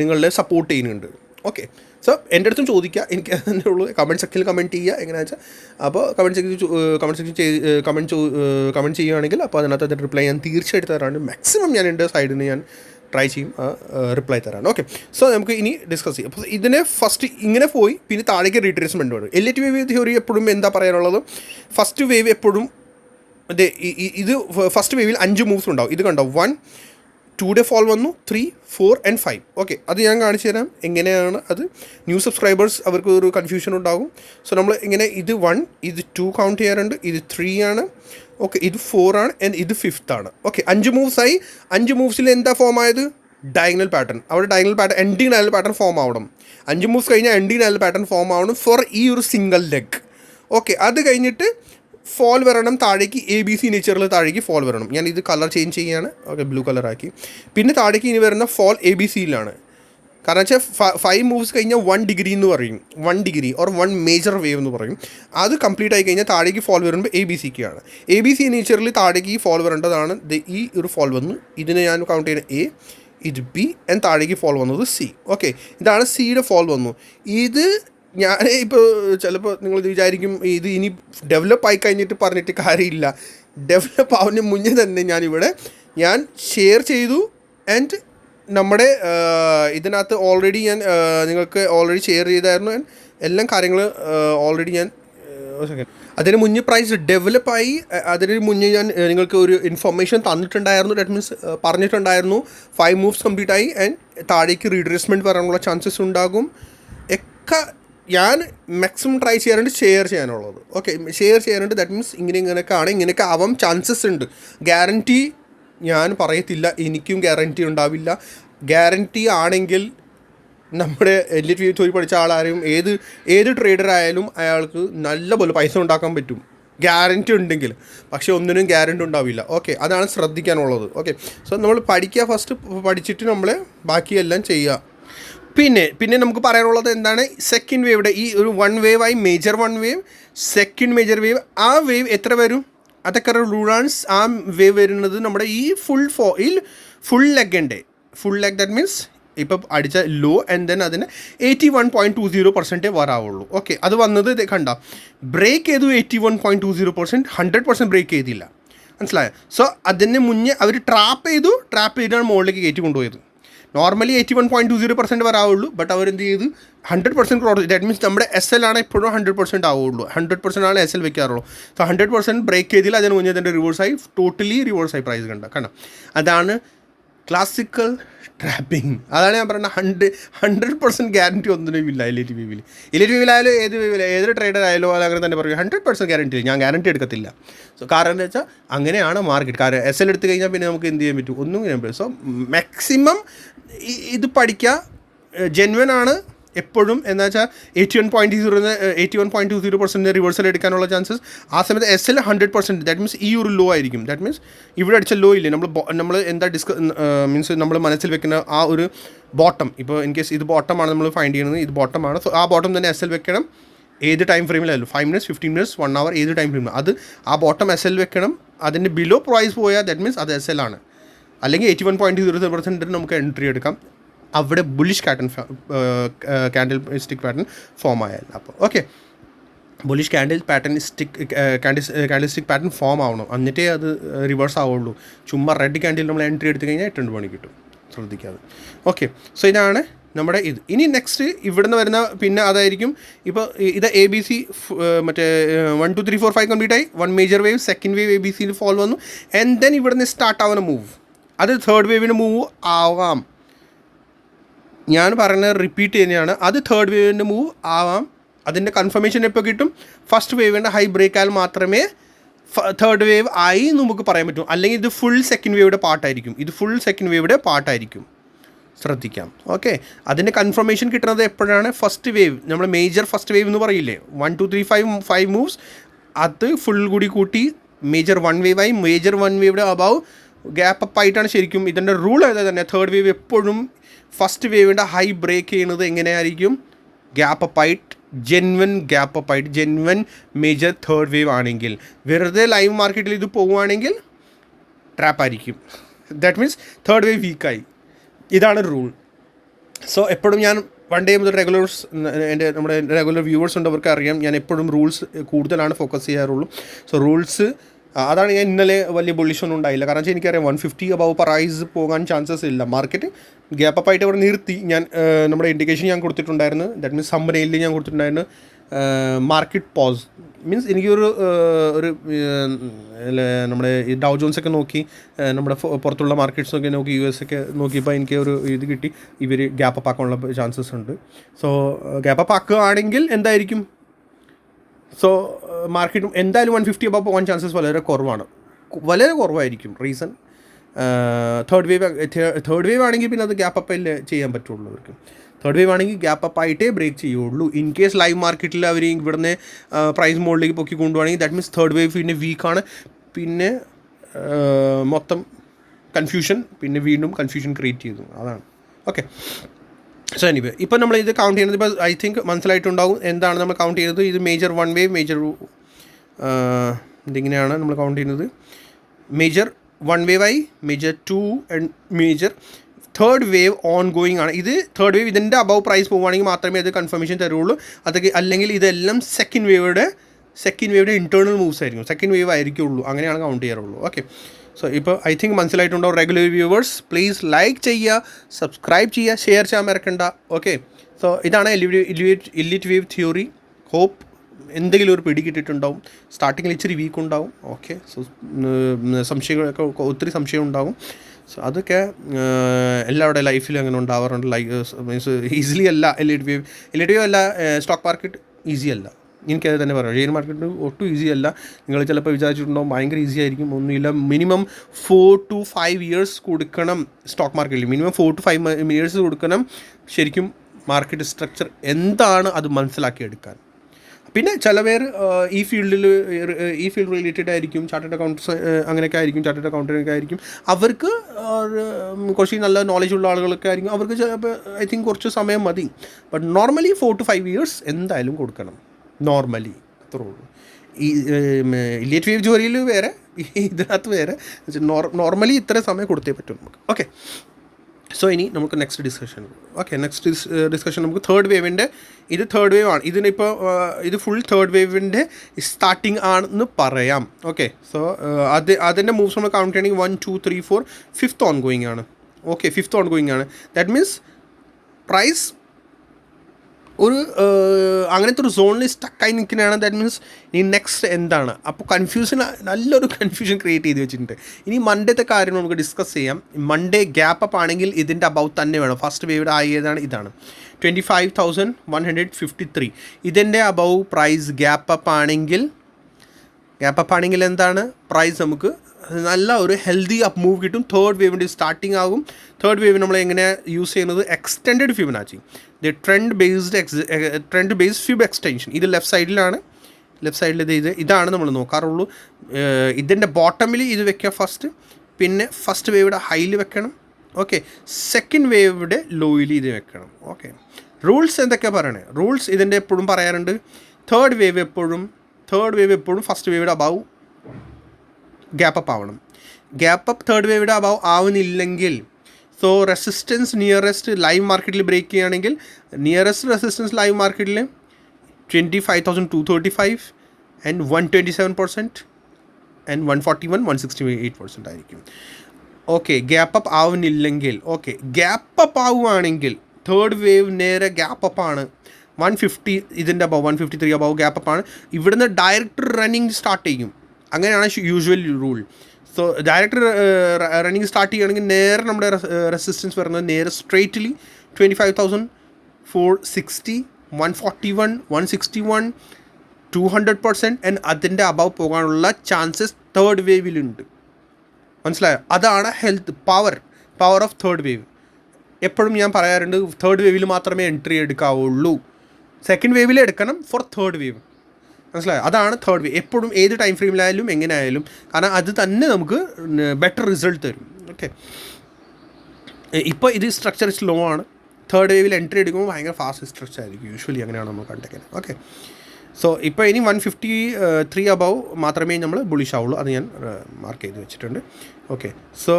നിങ്ങളെ സപ്പോർട്ട് ചെയ്യുന്നുണ്ട്. ഓക്കെ സോ എന്റെ അടുത്തും ചോദിക്കുക. എനിക്ക് തന്നെ ഉള്ളൂ. കമന്റ് സെക്ഷനിൽ കമന്റ് ചെയ്യുക. എങ്ങനെയാണെന്ന് വെച്ചാൽ അപ്പോൾ comment section comment section comment comment ചെയ്യുകയാണെങ്കിൽ അപ്പോൾ അതിനകത്ത് അതിന്റെ റിപ്ലൈ ഞാൻ തീർച്ചയായിട്ടും തരാറുണ്ട്. മാക്സിമം ഞാൻ എന്റെ സൈഡിൽ നിന്ന് ഞാൻ ട്രൈ ചെയ്യും റിപ്ലൈ തരാൻ. ഓക്കെ സോ നമുക്ക് ഇനി ഡിസ്കസ് ചെയ്യാം. അപ്പോൾ ഇതിനെ ഫസ്റ്റ് ഇങ്ങനെ പോയി പിന്നെ താഴേക്ക് റീട്രേസ്മെന്റ് വേണം. ടി വേവ് തിയോറി എപ്പോഴും എന്താ പറയാനുള്ളത്? ഫസ്റ്റ് വേവ് എപ്പോഴും അതെ ഇത് ഫസ്റ്റ് വേവിൽ അഞ്ച് മൂവ്സ് ഉണ്ടാവും. ഇത് കണ്ടോ? വൺ ടു ഡേ ഫോൾ വന്നു three four and five okay അത് ഞാൻ കാണിച്ചു തരാം. എങ്ങനെയാണ് അത്? ന്യൂ സബ്സ്ക്രൈബേഴ്സ് അവർക്ക് ഒരു കൺഫ്യൂഷൻ ഉണ്ടാകും. സോ നമ്മൾ ഇങ്ങനെ ഇത് വൺ ഇത് ടു കൗണ്ട് ചെയ്യാറുണ്ട്. ഇത് ത്രീ ആണ്. ഓക്കെ ഇത് ഫോർ ആണ് ആൻഡ് ഇത് ഫിഫ്ത്ത് ആണ്. ഓക്കെ അഞ്ച് മൂവ്സ് ആയി. അഞ്ച് മൂവ്സിൽ എന്താ ഫോം ആയത്? ഡയഗണൽ പാറ്റേൺ അവിടെ diagonal pattern ending diagonal pattern form ആവണം. അഞ്ച് മൂവ്സ് കഴിഞ്ഞാൽ എൻഡിങ് ഡയഗണൽ പാറ്റേൺ ഫോം ആവണം ഫോർ ഈ ഒരു സിംഗിൾ ലെഗ് ഓക്കെ അത് കഴിഞ്ഞിട്ട് ഫോൾ വരണം താഴേക്ക് എ ബി സി നേച്ചറിൽ താഴേക്ക് ഫോൾ വരണം. ഞാൻ ഇത് കളർ ചേഞ്ച് ചെയ്യാണ്. ഓക്കെ ബ്ലൂ കളറാക്കി പിന്നെ താഴേക്ക് ഇനി വരുന്ന ഫോൾ എ ബി സിയിലാണ് കാരണം വെച്ചാൽ ഫൈവ് മൂവ്സ് കഴിഞ്ഞാൽ വൺ ഡിഗ്രി എന്ന് പറയും. One degree or one major wave എന്ന് പറയും. അത് കംപ്ലീറ്റ് ആയി കഴിഞ്ഞാൽ താഴേക്ക് ഫോൾ വരുമ്പോൾ എ ബി സിക്കാണ് എ ബി സി നേച്ചറിൽ താഴേക്ക് ഈ ഫോൾ വരേണ്ടതാണ്. ഈ ഒരു ഫോൾ വന്നു. ഇതിനെ ഞാൻ കൗണ്ട് ചെയ്യുന്ന എ ഇത് ബി ആൻഡ് താഴേക്ക് ഫോൾ വന്നത് സി ഓക്കെ ഇതാണ് സിയുടെ ഫോൾ വന്നു. ഇത് ഞാൻ ഇപ്പോൾ ചിലപ്പോൾ നിങ്ങൾ വിചാരിക്കും ഇത് ഇനി ഡെവലപ്പ് ആയി കഴിഞ്ഞിട്ട് പറഞ്ഞിട്ട് കാര്യമില്ല. ഡെവലപ്പ് ആവുന്നതിന് മുന്നേ തന്നെ ഞാനിവിടെ ഞാൻ ഷെയർ ചെയ്തു ആൻഡ് നമ്മുടെ ഇതിനകത്ത് ഓൾറെഡി ഞാൻ നിങ്ങൾക്ക് ഓൾറെഡി ഷെയർ ചെയ്തായിരുന്നു ആൻഡ് എല്ലാം കാര്യങ്ങൾ ഓൾറെഡി ഞാൻ അതിന് മുന്നേ പ്രൈസ് ഡെവലപ്പായി അതിന് മുന്നേ ഞാൻ നിങ്ങൾക്ക് ഒരു ഇൻഫർമേഷൻ തന്നിട്ടുണ്ടായിരുന്നു ഡെറ്റ് മീൻസ് പറഞ്ഞിട്ടുണ്ടായിരുന്നു. ഫൈവ് മൂവ്സ് കംപ്ലീറ്റ് ആയി ആൻഡ് താഴേക്ക് റീഡ്രസ്മെന്റ് വരാനുള്ള ചാൻസസ് ഉണ്ടാകും. ഒക്കെ ഞാൻ മാക്സിമം ട്രൈ ചെയ്യാറുണ്ട് ഷെയർ ചെയ്യാനുള്ളത്. ഓക്കെ ഷെയർ ചെയ്യാനുണ്ട് ദാറ്റ് മീൻസ് ഇങ്ങനെ ഇങ്ങനെയൊക്കെ ആണ് ഇങ്ങനെയൊക്കെ ആവാൻ ചാൻസസ് ഉണ്ട്. ഗ്യാരന്റി ഞാൻ പറയത്തില്ല. എനിക്കും ഗ്യാരന്റി ഉണ്ടാവില്ല. ഗ്യാരന്റി ആണെങ്കിൽ നമ്മുടെ എൽ ടി തൊഴിൽ പഠിച്ച ആളാരെയും ഏത് ഏത് ട്രേഡർ ആയാലും അയാൾക്ക് നല്ല പോലെ പൈസ ഉണ്ടാക്കാൻ പറ്റും. ഗ്യാരന്റി ഉണ്ടെങ്കിൽ. പക്ഷേ ഒന്നിനും ഗ്യാരന്റി ഉണ്ടാവില്ല. ഓക്കെ അതാണ് ശ്രദ്ധിക്കാനുള്ളത്. ഓക്കെ സോ നമ്മൾ പഠിക്കുക ഫസ്റ്റ് പഠിച്ചിട്ട് നമ്മൾ ബാക്കിയെല്ലാം ചെയ്യുക. പിന്നെ പിന്നെ നമുക്ക് പറയാനുള്ളത് എന്താണ്? സെക്കൻഡ് വേവിടെ ഈ ഒരു വൺ വേവ് ആയി major one wave second major wave ആ വേവ് എത്ര വരും? അതൊക്കെ റൂളാണ് ആ വേവ് വരുന്നത് നമ്മുടെ ഈ ഫുൾ ഫോ ഈ ഫുൾ ലെഗ് ഉണ്ട് ഫുൾ ലെഗ് ദാറ്റ് മീൻസ് ഇപ്പം അടിച്ച ലോ ആൻഡ് ദെൻ അതിന് eighty one point two zero പെർസെന്റേ വരാവുള്ളൂ. ഓക്കെ അത് വന്നത് കണ്ട? ബ്രേക്ക് ചെയ്തു eighty one point two zero percent hundred percent break ചെയ്തില്ല. മനസ്സിലായോ? സോ അതിന് മുന്നേ അവർ ട്രാപ്പ് ചെയ്തു ട്രാപ്പ് ചെയ്താണ് മുകളിലേക്ക് കയറ്റി കൊണ്ടുപോയത്. Normally eighty one point two zero percent വരാവുള്ളൂ but അവർ എന്ത് ചെയ്തു? Hundred percent cross that means നമ്മുടെ എസ് എൽ ആണ് എപ്പോഴും ഹൺഡ്രഡ് പെർസെന്റ് ആവുള്ളൂ. ഹൺഡ്രഡ് പെർസെന്റ് ആണ് എസ് എൽ വെക്കാറുള്ളൂ. സോ ഹൺഡ്രഡ് പെർസെന്റ് ബ്രേക്ക് ചെയ്തില്ല അതിന് മുന്നേ അതിന്റെ റിവേഴ്സായി ടോട്ടലി റിവേഴ്സായി പ്രൈസ് കണ്ട കണ്ട. അതാണ് ക്ലാസിക്കൽ ട്രാപ്പിംഗ് അതാണ് ഞാൻ പറയുന്നത് ഹൺഡ്രഡ് ഹൺഡ്രഡ് പെർസെന്റ് ഗ്യാരന്റി ഒന്നിനും ഇല്ല വിയിൽ എൽ ടി വിയിലായാലും ഏത് വേവിൽ ഏതൊരു ട്രേഡർ ആയാലും അങ്ങനെ തന്നെ പറയും. ഹൺഡ്രഡ് പെർസെന്റ് ഗ്യാരന്റി ഞാൻ ഗ്യാരന്റി എടുക്കത്തില്ല. സോ കാരണം എന്താ വെച്ചാൽ അങ്ങനെയാണ് മാർക്കറ്റ് കാരണം എസ് എൽ എടുത്തു കഴിഞ്ഞാൽ പിന്നെ നമുക്ക് എന്ത് ചെയ്യാൻ പറ്റും? ഒന്നും ചെയ്യാൻ പറ്റും സോ മാക്സിമം ഇത് പഠിക്കുക ജെൻവൻ ആണ്. എപ്പോഴും എന്ന് വെച്ചാൽ eighty one point zero eighty one point two zero percent reversal എടുക്കാനുള്ള ചാൻസസ് ആ സമയത്ത് S L hundred percent that means ഈ ഒരു ലോ ആയിരിക്കും. ദാറ്റ് മീൻസ് ഇവിടെ അടിച്ച ലോ ഇല്ലേ? നമ്മൾ നമ്മൾ എന്താ ഡിസ്ക മീൻസ് നമ്മൾ മനസ്സിൽ വെക്കുന്ന ആ ഒരു ബോട്ടം ഇപ്പോൾ ഇൻ കേസ് ഇത് ബോട്ടമാണ് നമ്മൾ ഫൈൻഡ് ചെയ്യുന്നത് ഇത് ബോട്ടമാണ് സോ ആ ബോട്ടം തന്നെ എസ് എൽ വെക്കണം. ഏത് time ഫ്രെയിമിലായാലും five minutes fifteen minutes one hour ഏത് ടൈം ഫ്രെയിമിൽ അത് ആ ബോട്ടം എസ് എൽ വെക്കണം. അതിന്റെ ബിലോ പ്രൈസ് പോയാൽ ദാറ്റ് മീൻസ് അത് എസ് എൽ ആണ്. അല്ലെങ്കിൽ eighty one point zero zero പെർസെന്റിന് നമുക്ക് എൻട്രി എടുക്കാം. അവിടെ ബുള്ളിഷ് കാറ്റൺ കാൻഡിൽ സ്റ്റിക് പാറ്റേൺ ഫോം ആയാൽ. അപ്പോൾ okay bullish candle pattern stick candle candle stick pattern form ആവണം. എന്നിട്ടേ അത് റിവേഴ്സ് ആവുള്ളൂ. ചുമ്മാ റെഡ് കാൻഡിൽ നമ്മൾ എൻട്രി എടുത്തു കഴിഞ്ഞാൽ എട്ട് മണി കിട്ടും. ശ്രദ്ധിക്കാതെ. ഓക്കെ സോ ഇതാണ് നമ്മുടെ ഇത്. ഇനി നെക്സ്റ്റ് ഇവിടുന്ന് വരുന്ന പിന്നെ അതായിരിക്കും. ഇപ്പോൾ ഇത് എ ബി സി മറ്റേ one two three four five complete ആയി. One major wave second wave A B സിയിൽ ഫോൾ വന്നു. ആൻഡ് ദെൻ ഇവിടുന്ന് സ്റ്റാർട്ട് ആവുന്ന മൂവ് അത് തേർഡ് വേവിന് മൂവ് ആവാം. ഞാൻ പറയുന്നത് റിപ്പീറ്റ് തന്നെയാണ് അത് തേർഡ് വേവിന്റെ മൂവ് ആവാം. അതിന്റെ കൺഫർമേഷൻ എപ്പോൾ കിട്ടും? ഫസ്റ്റ് വേവിന്റെ ഹൈ ബ്രേക്ക് ആയാൽ മാത്രമേ തേർഡ് വേവ് ആയി എന്ന് നമുക്ക് പറയാൻ പറ്റും. അല്ലെങ്കിൽ ഇത് ഫുൾ സെക്കൻഡ് വേവിടെ പാട്ടായിരിക്കും. ഇത് ഫുൾ സെക്കൻഡ് വേവിടെ പാട്ടായിരിക്കും. ശ്രദ്ധിക്കാം. ഓക്കെ അതിന്റെ കൺഫർമേഷൻ കിട്ടുന്നത് എപ്പോഴാണ്? ഫസ്റ്റ് വേവ് നമ്മൾ മേജർ ഫസ്റ്റ് വേവ് എന്ന് പറയില്ലേ? One two three five five moves അത് ഫുൾ കൂടി കൂട്ടി മേജർ വൺ വേവായി മേജർ വൺ വേവിടെ അബാവ് ഗ്യാപ്പ് അപ്പ് ആയിട്ടാണ് ശരിക്കും ഇതിന്റെ റൂൾ ഏതാ തന്നെ? തേർഡ് വേവ് എപ്പോഴും ഫസ്റ്റ് വേവിന്റെ ഹൈ ബ്രേക്ക് ചെയ്യുന്നത് എങ്ങനെയായിരിക്കും? ഗ്യാപ്പ് അപ്പ് ആയിട്ട് ജെൻവൻ ഗ്യാപ്പ് അപ്പ് ആയിട്ട് ജെൻവൻ മേജർ തേർഡ് വേവ് ആണെങ്കിൽ. വെറുതെ ലൈവ് മാർക്കറ്റിൽ ഇത് പോവുകയാണെങ്കിൽ ട്രാപ്പ് ആയിരിക്കും. ദാറ്റ് മീൻസ് തേർഡ് വേവ് വീക്കായി ഇതാണ് റൂൾ സോ എപ്പോഴും ഞാൻ വൺ ഡേ മുതൽ റെഗുലേഴ്സ് എന്റെ നമ്മുടെ റെഗുലർ വ്യൂവേഴ്സ് ഉണ്ട് അവർക്ക് അറിയാം. ഞാൻ എപ്പോഴും റൂൾസ് കൂടുതലാണ് ഫോക്കസ് ചെയ്യാറുള്ളൂ. സോ റൂൾസ് അതാണ് ഞാൻ ഇന്നലെ വലിയ ബുള്ളിഷൊന്നും ഉണ്ടായില്ല. കാരണം വെച്ചാൽ എനിക്കറിയാം വൺ ഫിഫ്റ്റി അബവ് പ്രൈസ് പോകാൻ ചാൻസസ് ഇല്ല. മാർക്കറ്റ് ഗ്യാപ്പ് അപ്പ് ആയിട്ട് ഇവിടെ നിർത്തി. ഞാൻ നമ്മുടെ ഇൻഡിക്കേഷൻ ഞാൻ കൊടുത്തിട്ടുണ്ടായിരുന്നു. ദാറ്റ് മീൻസ് സമ്പനയിൽ ഞാൻ കൊടുത്തിട്ടുണ്ടായിരുന്നു. മാർക്കറ്റ് പോസ് മീൻസ് എനിക്കൊരു ഒരു നമ്മുടെ ഈ ഡൗ ജോൺസ് ഒക്കെ നോക്കി നമ്മുടെ പുറത്തുള്ള മാർക്കറ്റ്സ് ഒക്കെ നോക്കി യു എസ് ഒക്കെ നോക്കിയപ്പോൾ എനിക്ക് ഒരു ഇത് കിട്ടി. ഇവർ ഗ്യാപ്പ് അപ്പ് ആക്കാനുള്ള ചാൻസസ് ഉണ്ട്. സോ ഗ്യാപ്പ് അപ്പ് ആക്കുകയാണെങ്കിൽ എന്തായിരിക്കും? സോ മാർക്കറ്റും എന്തായാലും വൺ ഫിഫ്റ്റി അബവ് പോകാൻ ചാൻസസ് വളരെ കുറവാണ്. വളരെ കുറവായിരിക്കും reason third wave third wave ആണെങ്കിൽ പിന്നെ അത് ഗ്യാപ്പ് അപ്പല്ലേ ചെയ്യാൻ പറ്റുള്ളൂ അവർക്ക്. തേർഡ് വേവ് ആണെങ്കിൽ ഗ്യാപ്പ് അപ്പ് ആയിട്ടേ ബ്രേക്ക് ചെയ്യുള്ളൂ. ഇൻ കേസ് ലൈവ് മാർക്കറ്റിൽ അവർ ഇവിടുന്ന് പ്രൈസ് മുകളിലേക്ക് പൊക്കി കൊണ്ടുപോകണമെങ്കിൽ ദാറ്റ് മീൻസ് തേർഡ് വേവ് പിന്നെ വീക്കാണ് പിന്നെ ആ, മൊത്തം കൺഫ്യൂഷൻ പിന്നെ വീണ്ടും കൺഫ്യൂഷൻ ക്രിയേറ്റ് ചെയ്തു. അതാണ്. ഓക്കെ സോ എനിവേ ഇപ്പം നമ്മൾ ഇത് കൗണ്ട് ചെയ്യുന്നത് ഇപ്പോൾ ഐ തിങ്ക് മനസ്സിലായിട്ടുണ്ടാവും എന്താണ് നമ്മൾ കൗണ്ട് ചെയ്യുന്നത്. ഇത് മേജർ വൺ വേ മേജർ ഇതിങ്ങനെയാണ് നമ്മൾ കൗണ്ട് ചെയ്യുന്നത്. മേജർ വൺ വേവ് ആയി major two and major third wave on going ആണ്. ഇത് തേർഡ് വേവ് ഇതിന്റെ അബവ് പ്രൈസ് പോവുകയാണെങ്കിൽ മാത്രമേ അത് കൺഫർമേഷൻ തരുള്ളൂ. അതൊക്കെ അല്ലെങ്കിൽ ഇതെല്ലാം സെക്കൻഡ് വേവയുടെ സെക്കൻഡ് വേവിന്റെ ഇന്റേർണൽ മൂവ്സ് ആയിരിക്കും. സെക്കൻഡ് വേവ് ആയിരിക്കുള്ളൂ. അങ്ങനെയാണ് കൗണ്ട് ചെയ്യാറുള്ളൂ ഓക്കെ സോ ഇപ്പോൾ ഐ തിങ്ക് മനസ്സിലായിട്ടുണ്ടോ? റെഗുലർ വ്യൂവേഴ്സ് പ്ലീസ് ലൈക്ക് ചെയ്യുക സബ്സ്ക്രൈബ് ചെയ്യുക ഷെയർ ചെയ്യാൻ മറക്കണ്ട. ഓക്കെ സോ ഇതാണ് ഇല്ലിറ്റ് വേവ് തിയോറി ഹോപ്പ് എന്തെങ്കിലും ഒരു പിടി കിട്ടിയിട്ടുണ്ടാവും. സ്റ്റാർട്ടിങ്ങിൽ ഇച്ചിരി വീക്ക് ഉണ്ടാവും. ഓക്കെ സോ സംശയങ്ങളൊക്കെ ഒത്തിരി സംശയം ഉണ്ടാവും. സോ അതൊക്കെ എല്ലാവരുടെ ലൈഫിലും അങ്ങനെ ഉണ്ടാവാറുണ്ട്. ലൈക്ക് മീൻസ് ഈസിലി അല്ല L Elliott wave D wave അല്ല സ്റ്റോക്ക് മാർക്കറ്റ് ഈസി അല്ല. എനിക്കത് തന്നെ പറയാം ഷെയർ മാർക്കറ്റ് ഒട്ടും ഈസി അല്ല. നിങ്ങൾ ചിലപ്പോൾ വിചാരിച്ചിട്ടുണ്ടോ ഭയങ്കര ഈസി ആയിരിക്കും. ഒന്നുമില്ല. Minimum four to five years കൊടുക്കണം സ്റ്റോക്ക് മാർക്കറ്റിൽ minimum four to five years കൊടുക്കണം ശരിക്കും മാർക്കറ്റ് സ്ട്രക്ചർ എന്താണ് അത് മനസ്സിലാക്കിയെടുക്കാൻ. പിന്നെ ചില പേർ ഈ ഫീൽഡിൽ ഈ ഫീൽഡ് റിലേറ്റഡ് ആയിരിക്കും ചാർട്ടേഡ് അക്കൗണ്ട്സ് അങ്ങനെയൊക്കെ ആയിരിക്കും ചാർട്ടേഡ് അക്കൗണ്ടന്റൊക്കെ ആയിരിക്കും. അവർക്ക് കുറച്ച് നല്ല നോളജ് ഉള്ള ആളുകളൊക്കെ ആയിരിക്കും. അവർക്ക് ചിലപ്പോൾ ഐ തിങ്ക് കുറച്ച് സമയം മതി. But normally four to five years എന്തായാലും കൊടുക്കണം. നോർമലി അത്രേ ഉള്ളൂ. ഈ ഇല്ലിയറ്റ് വേവ് ജോലിയിൽ വേറെ ഇതിനകത്ത് വേറെ. നോർമലി ഇത്ര സമയം കൊടുത്തേ പറ്റും നമുക്ക്. ഓക്കെ സോ ഇനി നമുക്ക് next discussion okay next discussion നമുക്ക് തേർഡ് വേവിന്റെ ഇത് തേർഡ് വേവ് ആണ്. ഇതിനിപ്പോൾ ഇത് ഫുൾ തേർഡ് വേവിന്റെ സ്റ്റാർട്ടിങ് ആണെന്ന് പറയാം. ഓക്കെ സോ അത് അതിന്റെ മൂവ്സ് നമ്മൾ കൗണ്ട് ചെയ്യണമെങ്കിൽ one two three four fifth on going ആണ്. ഓക്കെ ഫിഫ്ത്ത് ഓൺ ഗോയിങ് ആണ്. ദാറ്റ് മീൻസ് പ്രൈസ് ഒരു അങ്ങനത്തെ ഒരു സോണിൽ സ്റ്റക്കായി നിൽക്കുന്നതാണ്. ദാറ്റ് മീൻസ് ഇനി നെക്സ്റ്റ് എന്താണ്? അപ്പോൾ കൺഫ്യൂഷൻ നല്ലൊരു കൺഫ്യൂഷൻ ക്രിയേറ്റ് ചെയ്ത് വെച്ചിട്ടുണ്ട്. ഇനി മൺഡേത്തെ കാര്യം നമുക്ക് ഡിസ്കസ് ചെയ്യാം. മൺഡേ ഗ്യാപ്പ് അപ്പ് ആണെങ്കിൽ ഇതിന്റെ അബൌട്ട് തന്നെ വേണം. ഫസ്റ്റ് വേവിടെ ആയതാണ് ഇതാണ്. Twenty five thousand one hundred fifty three ഇതിന്റെ അബവ് പ്രൈസ് ഗ്യാപ്പ് അപ്പ് ആണെങ്കിൽ ഗ്യാപ്പ് അപ്പ് ആണെങ്കിൽ എന്താണ്? പ്രൈസ് നമുക്ക് നല്ല ഒരു ഹെൽത്തി അപ്പ് മൂവ് കിട്ടും. തേർഡ് വേവിന്റെ സ്റ്റാർട്ടിംഗ് ആകും. തേർഡ് വേവ് നമ്മൾ എങ്ങനെ യൂസ് ചെയ്യുന്നത്? Extend Fibonacci the trend based ex trend based fib extension ഇത് ലെഫ്റ്റ് സൈഡിലാണ് ലെഫ്റ്റ് സൈഡിൽ ഇത് ഇത് ഇതാണ് നമ്മൾ നോക്കാറുള്ളൂ. ഇതിന്റെ ബോട്ടമിൽ ഇത് വെക്കുക ഫസ്റ്റ് പിന്നെ ഫസ്റ്റ് വേവിടെ ഹൈയിൽ വെക്കണം. ഓക്കെ സെക്കൻഡ് വേവിടെ ലോയിൽ ഇത് വെക്കണം. ഓക്കെ റൂൾസ് എന്തൊക്കെയാണ് പറയണേ? റൂൾസ് ഇതിന്റെ എപ്പോഴും പറയാറുണ്ട്. തേർഡ് വേവ് എപ്പോഴും തേർഡ് വേവ് എപ്പോഴും ഫസ്റ്റ് വേവിടെ അബവ് ഗ്യാപ്പ് അപ്പ് ആവണം. ഗ്യാപ്പ് അപ്പ് തേർഡ് വേവിയുടെ അഭാവ് ആവുന്നില്ലെങ്കിൽ സോ റെസിസ്റ്റൻസ് നിയറസ്റ്റ് ലൈവ് മാർക്കറ്റിൽ ബ്രേക്ക് ചെയ്യുകയാണെങ്കിൽ നിയറസ്റ്റ് റെസിസ്റ്റൻസ് ലൈവ് മാർക്കറ്റിൽ twenty five thousand two thirty five and one twenty seven percent and one forty one one sixty eight percent ആയിരിക്കും. ഓക്കെ ഗ്യാപ്പ് അപ്പ് ആവുന്നില്ലെങ്കിൽ ഓക്കെ ഗ്യാപ്പ് അപ്പ് ആവുകയാണെങ്കിൽ തേർഡ് വേവ് നേരെ ഗ്യാപ്പ് അപ്പ് ആണ്. വൺ ഫിഫ്റ്റി ഇതിന്റെ above one fifty three above gap up ആണ്. ഇവിടുന്ന് ഡയറക്റ്റ് റണ്ണിങ് സ്റ്റാർട്ട് ചെയ്യും. അങ്ങനെയാണ് usual rule so direct running start ചെയ്യുകയാണെങ്കിൽ നേരെ നമ്മുടെ റെസിസ്റ്റൻസ് വരുന്നത് നേരെ straightly twenty five thousand four sixty one forty one one sixty one two hundred percent and അതിന്റെ അബവ് പോകാനുള്ള ചാൻസസ് തേർഡ് വേവിലുണ്ട് മനസ്സിലായോ? അതാണ് health power power of third wave എപ്പോഴും ഞാൻ പറയാറുണ്ട് തേർഡ് വേവിൽ മാത്രമേ എൻട്രി എടുക്കാവുള്ളൂ. സെക്കൻഡ് വേവിൽ എടുക്കണം ഫോർ തേർഡ് വേവ് മനസ്സിലായോ? അതാണ് തേർഡ് വേ എപ്പോഴും ഏത് ടൈം ഫ്രെയിമിലായാലും എങ്ങനെ ആയാലും കാരണം അത് തന്നെ നമുക്ക് ബെറ്റർ റിസൾട്ട് തരും. ഓക്കെ ഇപ്പോൾ ഇത് സ്ട്രക്ചർ സ്ലോ ആണ്. തേർഡ് വേവിൽ എൻട്രി എടുക്കുമ്പോൾ ഭയങ്കര ഫാസ്റ്റ് സ്ട്രക്ചർ ആയിരിക്കും. യൂഷ്വലി അങ്ങനെയാണ് നമ്മൾ കണ്ടേക്കുന്നത്. ഓക്കെ സോ ഇപ്പോൾ ഇനി വൺ ഫിഫ്റ്റി ത്രീ അബവ് മാത്രമേ നമ്മൾ ബുളിഷ് ആവുള്ളൂ. അത് ഞാൻ മാർക്ക് ചെയ്ത് വെച്ചിട്ടുണ്ട്. ഓക്കെ സോ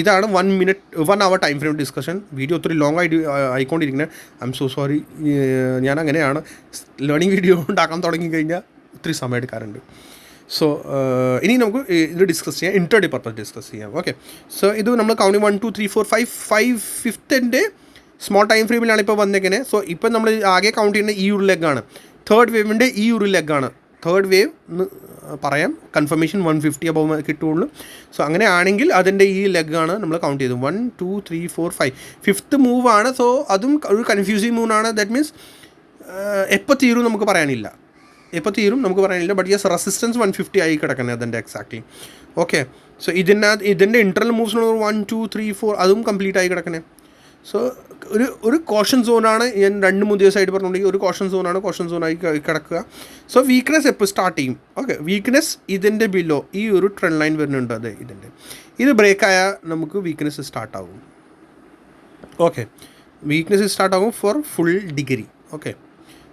ഇതാണ് one minute one hour time frame discussion video ഒത്തിരി ലോങ് ആയിട്ട് ആയിക്കൊണ്ടിരിക്കുന്നത് ഐ എം സോ സോറി ഞാൻ അങ്ങനെയാണ്. ലേണിംഗ് വീഡിയോ ഉണ്ടാക്കാൻ തുടങ്ങി കഴിഞ്ഞാൽ ഒത്തിരി സമയം എടുക്കാറുണ്ട്. സോ ഇനി നമുക്ക് ഇത് ഡിസ്കസ് ചെയ്യാം. ഇന്റർഡേ പർപ്പസ് ഡിസ്കസ് ചെയ്യാം. ഓക്കെ സോ ഇത് നമ്മൾ counting one two three four five five ഫിഫ്ത്തിന്റെ small time ഫ്രെയിമിലാണ് ഇപ്പോൾ വന്നേക്കുന്നത് സോ ഇപ്പം നമ്മൾ ആകെ കൗണ്ട് ചെയ്യുന്ന ഈ ഒരു ലെഗാണ് തേർഡ് വേവിന്റെ ഈ ഒരു ലെഗാണ് തേർഡ് വേവ് എന്ന് പറയാം. കൺഫർമേഷൻ വൺ ഫിഫ്റ്റി അബവ് കിട്ടുകയുള്ളൂ. സോ അങ്ങനെ ആണെങ്കിൽ അതിന്റെ ഈ ലെഗാണ് നമ്മൾ കൗണ്ട് ചെയ്തത്. One two three four five fifth move ആണ്. സോ അതും ഒരു കൺഫ്യൂസിങ് മൂവാണ് ദാറ്റ് മീൻസ് എപ്പോൾ തീരും നമുക്ക് പറയാനില്ല. എപ്പോൾ തീരും നമുക്ക് പറയാനില്ല. But yes resistance one fifty ആയി കിടക്കുന്നത് അതിന്റെ എക്സാക്ട്ലി ഓക്കെ സോ ഇതിനകത്ത് ഇതിന്റെ internal moves one two three four അതും കംപ്ലീറ്റ് ആയി കിടക്കണേ. സോ ഒരു ഒരു കോഷൻ സോണാണ് ഞാൻ രണ്ട് മൂന്ന് ദിവസമായിട്ട് പറഞ്ഞിട്ടുണ്ടെങ്കിൽ ഒരു കോഷൻ സോണാണ് കോഷൻ സോണായി കിടക്കുക. സോ വീക്ക്നെസ് എപ്പോൾ സ്റ്റാർട്ട് ചെയ്യും. ഓക്കെ വീക്ക്നെസ് ഇതിന്റെ ബിലോ ഈ ഒരു ട്രെൻഡ് ലൈൻ വരുന്നുണ്ട്. അതെ ഇതിന്റെ ഇത് ബ്രേക്ക് ആയാൽ നമുക്ക് വീക്ക്നെസ് സ്റ്റാർട്ടാകും okay weakness സ്റ്റാർട്ടാകും for full degree okay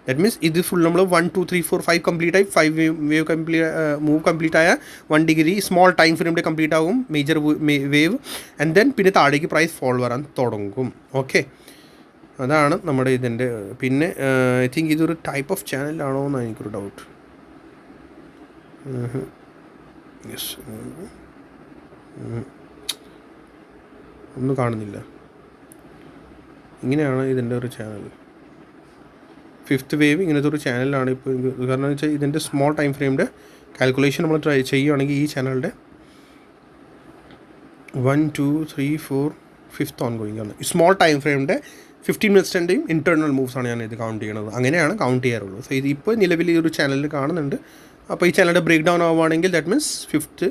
that means ഇത് ഫുൾ നമ്മൾ one two three four five complete ആയി five wave complete move complete ആയ വൺ ഡിഗ്രി സ്മോൾ ടൈം ഫ്രെയിമിന്റെ കംപ്ലീറ്റ് ആകും മേജർ വേവ് ആൻഡ് ദെൻ പിന്നെ താഴേക്ക് പ്രൈസ് ഫോൾ വരാൻ തുടങ്ങും. ഓക്കെ അതാണ് നമ്മുടെ ഇതിന്റെ പിന്നെ ഐ തിങ്ക് ഇതൊരു ടൈപ്പ് ഓഫ് ചാനലാണോ എന്ന് എനിക്കൊരു ഡൗട്ട് യെസ് ഒന്നും കാണുന്നില്ല. ഇങ്ങനെയാണ് ഇതിന്റെ ഒരു ചാനൽ ഫിഫ്ത്ത് വേവ് ഇങ്ങനത്തെ ഒരു ചാനലാണ് ഇപ്പോൾ കാരണം വെച്ചാൽ ഇതിന്റെ സ്മോൾ ടൈം ഫ്രെയിമിന്റെ കാൽക്കുലേഷൻ നമ്മൾ ട്രൈ ചെയ്യുകയാണെങ്കിൽ ഈ ചാനലിന്റെ one two three four fifth on going ആണ് സ്മോൾ ടൈം ഫ്രെയിമിന്റെ ഫിഫ്റ്റീൻ മിനിറ്റ്സിന്റെയും ഇന്റേർണൽ മൂവ്സാണ് ഞാൻ ഇത് കൗണ്ട് ചെയ്യണത്. അങ്ങനെയാണ് കൗണ്ട് ചെയ്യാറുള്ളത്. സോ ഇത് ഇപ്പോൾ നിലവിൽ ഈ ഒരു ചാനലിൽ കാണുന്നുണ്ട്. അപ്പോൾ ഈ ചാനലിന്റെ ബ്രേക്ക് ഡൗൺ ആവുകയാണെങ്കിൽ ദാറ്റ് മീൻസ് ഫിഫ്ത്ത്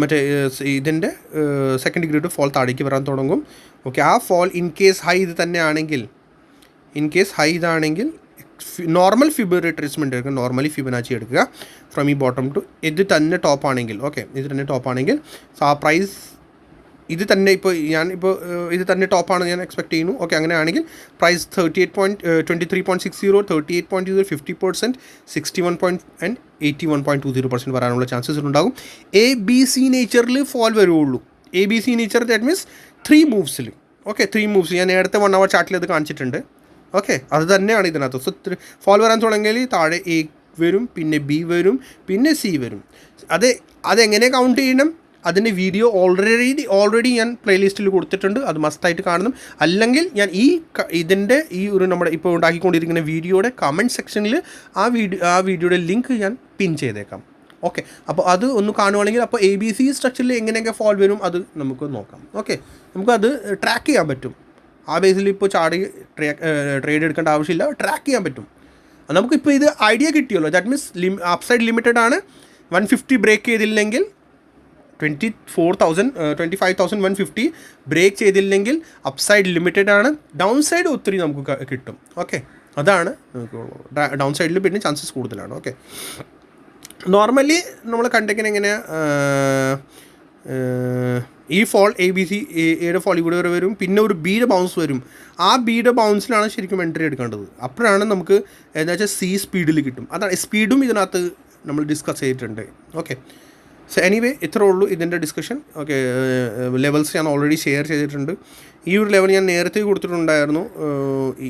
മറ്റേ ഇതിന്റെ സെക്കൻഡ് ഡിഗ്രി ഫോൾ താഴേക്ക് വരാൻ തുടങ്ങും. ഓക്കെ ആ ഫോൾ ഇൻ കേസ് ഹൈ ഇത് തന്നെയാണെങ്കിൽ ഇൻ കേസ് ഹൈ ഇതാണെങ്കിൽ നോർമൽ ഫിബർ ട്രീറ്റ്മെന്റ് എടുക്കുക. നോർമലി ഫിബനാച്ചി എടുക്കുക. ഫ്രം ഈ ബോട്ടം ടു ഇത് തന്നെ ടോപ്പ് ആണെങ്കിൽ ഓക്കെ ഇത് തന്നെ ടോപ്പ് ആണെങ്കിൽ സോ ആ പ്രൈസ് ഇത് തന്നെ ഇപ്പോൾ ഞാൻ ഇപ്പോൾ ഇത് തന്നെ ടോപ്പാണ് ഞാൻ എക്സ്പെക്ട് ചെയ്യുന്നു. ഓക്കെ അങ്ങനെയാണെങ്കിൽ price thirty eight point twenty three point six zero thirty eight point zero fifty percent sixty one point and eighty one point two zero percent വരാനുള്ള ചാൻസസ് ഉണ്ടാകും എ ബി സി നേച്ചറിൽ ഫോൾ വരുള്ളൂ A B C nature that means three മൂവ്സിൽ okay three moves ഞാൻ നേരത്തെ വൺ അവർ ചാർട്ടിൽ അത് കാണിച്ചിട്ടുണ്ട്. ഓക്കെ അത് തന്നെയാണ് ഇതിനകത്ത്. സോ ഫോൾ വരാൻ തുടങ്ങിയാൽ താഴെ എ വരും പിന്നെ ബി വരും പിന്നെ സി വരും. അത് അതെങ്ങനെ കൗണ്ട് ചെയ്യണം? അതിന്റെ വീഡിയോ ഓൾറെഡി ഓൾറെഡി ഞാൻ പ്ലേലിസ്റ്റിൽ കൊടുത്തിട്ടുണ്ട്. അത് മസ്റ്റായിട്ട് കാണണം. അല്ലെങ്കിൽ ഞാൻ ഈ ഇതിന്റെ ഈ ഒരു നമ്മുടെ ഇപ്പോൾ ഉണ്ടാക്കിക്കൊണ്ടിരിക്കുന്ന വീഡിയോയുടെ കമന്റ് സെക്ഷനിൽ ആ വീഡിയോ ആ വീഡിയോയുടെ ലിങ്ക് ഞാൻ പിൻ ചെയ്തേക്കാം. ഓക്കെ അപ്പോൾ അത് ഒന്ന് കാണുവാണെങ്കിൽ അപ്പോൾ എ ബി സി സ്ട്രക്ചറിൽ എങ്ങനെയൊക്കെ ഫോൾ വരും അത് നമുക്ക് നോക്കാം. ഓക്കെ നമുക്കത് ട്രാക്ക് ചെയ്യാൻ പറ്റും. ആ ബേസിൽ ഇപ്പോൾ ചാടി ട്രേഡ് എടുക്കേണ്ട ആവശ്യമില്ല. ട്രാക്ക് ചെയ്യാൻ പറ്റും. നമുക്കിപ്പോൾ ഇത് ഐഡിയ കിട്ടിയല്ലോ. That means lim upside limited ആണ്. വൺ ഫിഫ്റ്റി ബ്രേക്ക് ചെയ്തില്ലെങ്കിൽ twenty four thousand twenty five thousand one fifty break ചെയ്തില്ലെങ്കിൽ അപ്സൈഡ് ലിമിറ്റഡ് ആണ്. ഡൗൺ സൈഡ് ഒത്തിരി നമുക്ക് കിട്ടും. ഓക്കെ അതാണ് ഡൗൺ സൈഡിൽ പിന്നെ ചാൻസസ് കൂടുതലാണ്. ഓക്കെ നോർമലി നമ്മൾ കണ്ടേക്കുന്ന എങ്ങനെയാണ് ഈ ഫോൾ എ ബി സി എയുടെ ഫോൾ ഇവിടെ വരെ വരും. പിന്നെ ഒരു ബിയുടെ ബൗൺസ് വരും. ആ ബിയുടെ ബൗൺസിലാണ് ശരിക്കും എൻട്രി എടുക്കേണ്ടത്. അപ്പോഴാണ് നമുക്ക് എന്താ വെച്ചാൽ സി സ്പീഡിൽ കിട്ടും. അതാണ് സ്പീഡും ഇതിനകത്ത് നമ്മൾ ഡിസ്കസ് ചെയ്തിട്ടുണ്ട്. ഓക്കെ സോ എനിവേ ഇത്രേ ഉള്ളൂ ഇതിന്റെ ഡിസ്കഷൻ ഓക്കെ ലെവൽസ് ഞാൻ ഓൾറെഡി ഷെയർ ചെയ്തിട്ടുണ്ട്. ഈ ഒരു ലെവൽ ഞാൻ നേരത്തെ കൊടുത്തിട്ടുണ്ടായിരുന്നു.